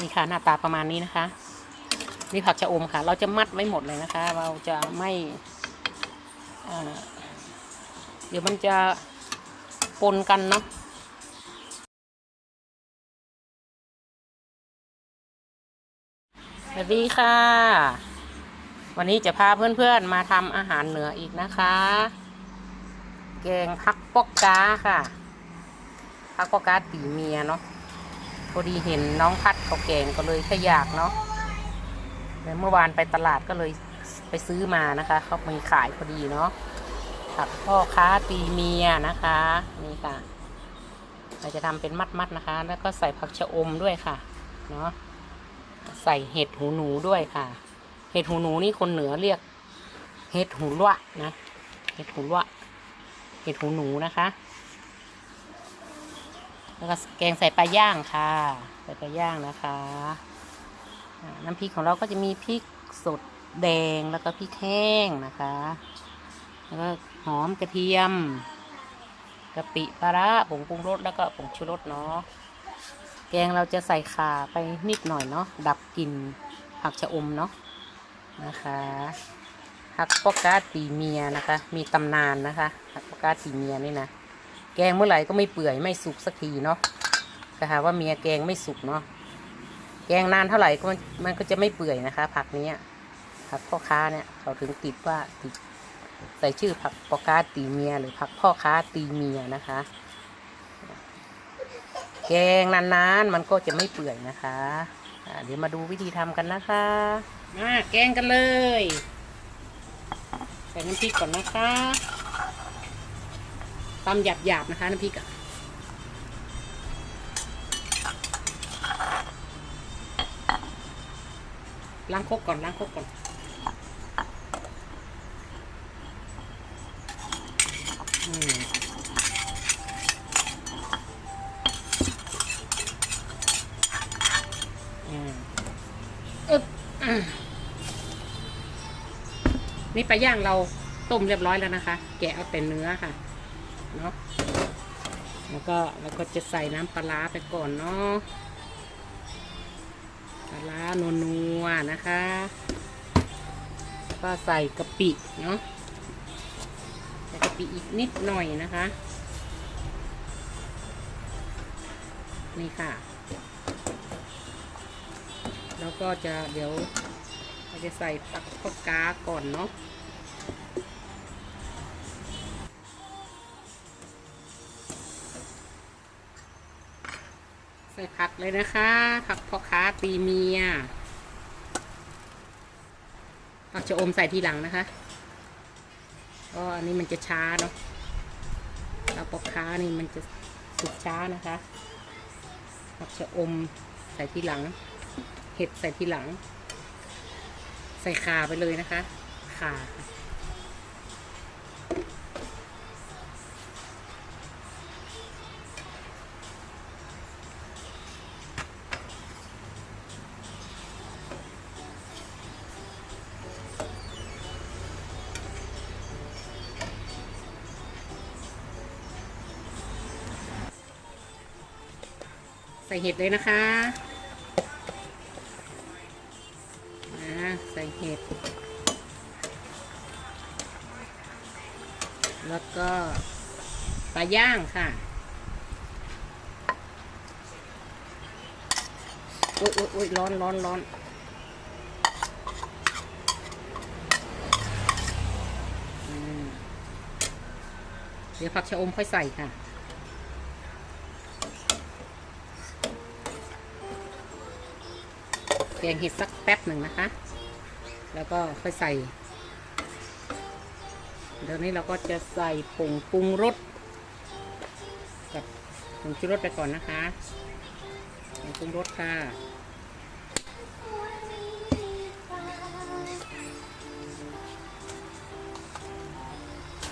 นี่ค่ะหน้าตาประมาณนี้นะคะ นี่ผักชะอมค่ะ เราจะมัดไม่หมดเลยนะคะ เราจะไม่เอ่อเดี๋ยวมันจะปนกันเนาะสวัสดีค่ะ วันนี้จะพาเพื่อนๆมาทำอาหารเหนืออีกนะคะ แกงพักปอกกาค่ะ พักปอกกาตีเมียเนาะ พอดีเห็นน้องพัดเขาแกงก็เลยขยากเนาะเมื่อวานไปตลาดก็เลยไปซื้อมานะคะเขามีขายพอดีเนาะผักพ่อค้าตีเมียนะคะนี่ค่ะ เราจะทำเป็นมัดๆนะคะ แล้วก็ใส่ผักชะอมด้วยค่ะเนาะใส่เห็ดหูหนูด้วยค่ะ เห็ดหูหนูนี่คนเหนือเรียก เห็ดหูลวะนะ เห็ดหูลวะเห็ดหูหนูนะคะ แล้วก็แกงใส่ปลาย่างค่ะ ใส่ปลาย่างนะคะ น้ำพริกของเราก็จะมีพริกสดแดงแล้วก็พริกแห้งนะคะ แล้วก็หอมกระเทียมกะปิปลาร้าผงปรุงรสแล้วก็ผงชูรสเนาะแกงเราจะใส่ข่าไปนิดหน่อยเนาะดับกลิ่นผักชะอมเนาะนะคะผักปอกกาตีเมียนะคะ มีตำนานนะคะผักปอกกาตีเมียนี่นะ แกงเมื่อไหร่ก็ไม่เปื่อยไม่สุกสักทีเนาะก็หาว่าเมียแกงไม่สุกเนาะแกงนานเท่าไหร่ก็มันก็จะไม่เปื่อยนะคะ ผักนี้ผักพ่อค้าเนี่ยเขาถึงติดว่าติดใส่ชื่อผักพ่อค้าตีเมีย หรือผักพ่อค้าตีเมียนะคะ แกงนานๆมันก็จะไม่เปื่อยนะคะเดี๋ยวมาดูวิธีทำกันนะคะมาแกงกันเลย ใส่น้ำพริกก่อนนะคะ ตำหยาบๆนะคะน้ำพริกอะล้างคกก่อนล้างคกก่อนอืมอืมอึ๊บนี่ปลาย่างเราต้มเรียบร้อยแล้วนะคะ แกะเอาแต่เนื้อค่ะ เนาะแล้วก็แล้วก็จะใส่น้ำปลาไปก่อนเนาะปลาร้านัวๆนะคะแล้วก็ใส่กะปิเนาะใส่กะปิอีกนิดหน่อยนะคะ นี่ค่ะ แล้วก็จะเดี๋ยวเราจะใส่ปักปากกาก่อนเนาะ ใส่ผักเลยนะคะ ผักพ่อค้าตีเมีย ผักชะอมใส่ทีหลังนะคะก็อันนี้มันจะช้าเนาะแล้วพ่อค้านี่มันจะสุกช้านะคะ ผักชะอมใส่ทีหลัง เห็ดใส่ทีหลัง ใส่ขาไปเลยนะคะ ขา ส่เห็ดเลยนะคะอ่าใส่เห็ด แล้วก็ปลาย่างค่ะโอ้ยโอ้ยโอ้ยร้อนร้อนร้อนเดี๋ยวผักชะอมค่อยใส่ค่ะ กงเห็ดสักแป๊บหนึ่งนะคะ แล้วก็ค่อยใส่ เดี๋ยวนี้เราก็จะใส่ผงปรุงรสกับผงชูรสไปก่อนนะคะผงปรุงรสค่ะ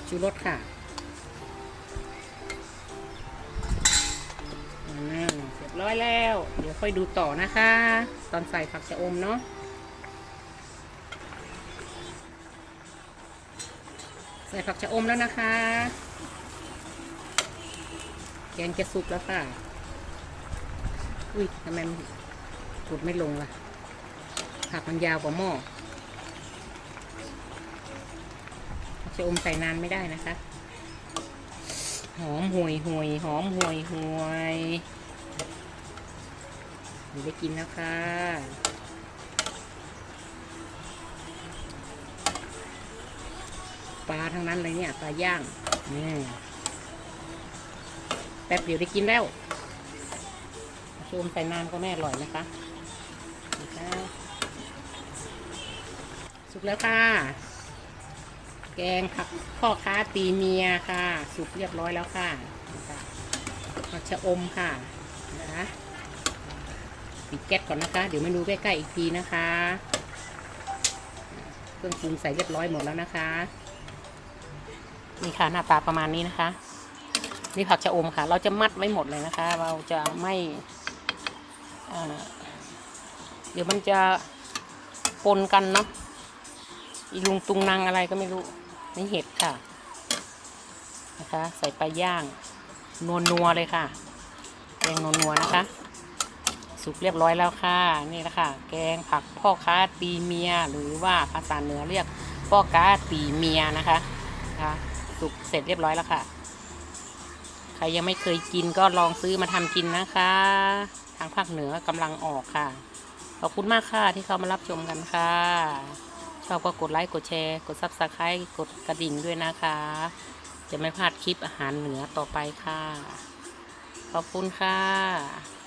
ชูรสค่ะ ร้อยแล้ว เดี๋ยวค่อยดูต่อนะคะ ตอนใส่ผักชะอมเนาะใส่ผักชะอมแล้วนะคะแกงจะสุกแล้วค่ะ อุ้ยทำไมมันกดไม่ลงล่ะ ผักมันยาวกว่าหม้อจะอมใส่นานไม่ได้นะคะ หอมห่วยห่วยหอมห่วยห่วยเดี๋ ยวได้กินแล้วค่ะ ปลาทั้งนั้นเลยเนี่ย ปลาย่างนี่แป๊บเดียวได้กินแล้วชมใส่น้ำก็ไม่อร่อยนะคะสุกแล้วค่ะ แกงผักพ่อค้าตีเมียค่ะ สุกเรียบร้อยแล้วค่ะนี่ค่ะผักชะอมค่ะ นะคะ ปิดแก๊สก่อนนะคะ เดี๋ยวมาดูใกล้ๆอีกทีนะคะ เครื่องปรุงใส่เรียบร้อยหมดแล้วนะคะ นี่ค่ะหน้าตาประมาณนี้นะคะ นี่ผักชะอมค่ะ เราจะมัดไว้หมดเลยนะคะ เราจะไม่เดี๋ยวมันจะปนกันเนาะอีลุงตุงนางอะไรก็ไม่รู้นี่เห็ดค่ะนะคะ ใส่ไปย่างนัวนัวเลยค่ะแกงนัวนัวนะคะ สุกเรียบร้อยแล้วค่ะ นี่แหละค่ะ แกงผักพ่อค้าตีเมีย หรือว่าภาษาเหนือเรียกพ่อค้าตีเมียนะคะนะคะสุกเสร็จเรียบร้อยแล้วค่ะ ใครยังไม่เคยกินก็ลองซื้อมาทำกินนะคะ ทางภาคเหนือกำลังออกค่ะ ขอบคุณมากค่ะที่เข้ามารับชมกันค่ะ ชอบก็กดไลค์กดแชร์ กดซับสไครต์กดกระดิ่งด้วยนะคะ จะไม่พลาดคลิปอาหารเหนือต่อไปค่ะ ขอบคุณค่ะ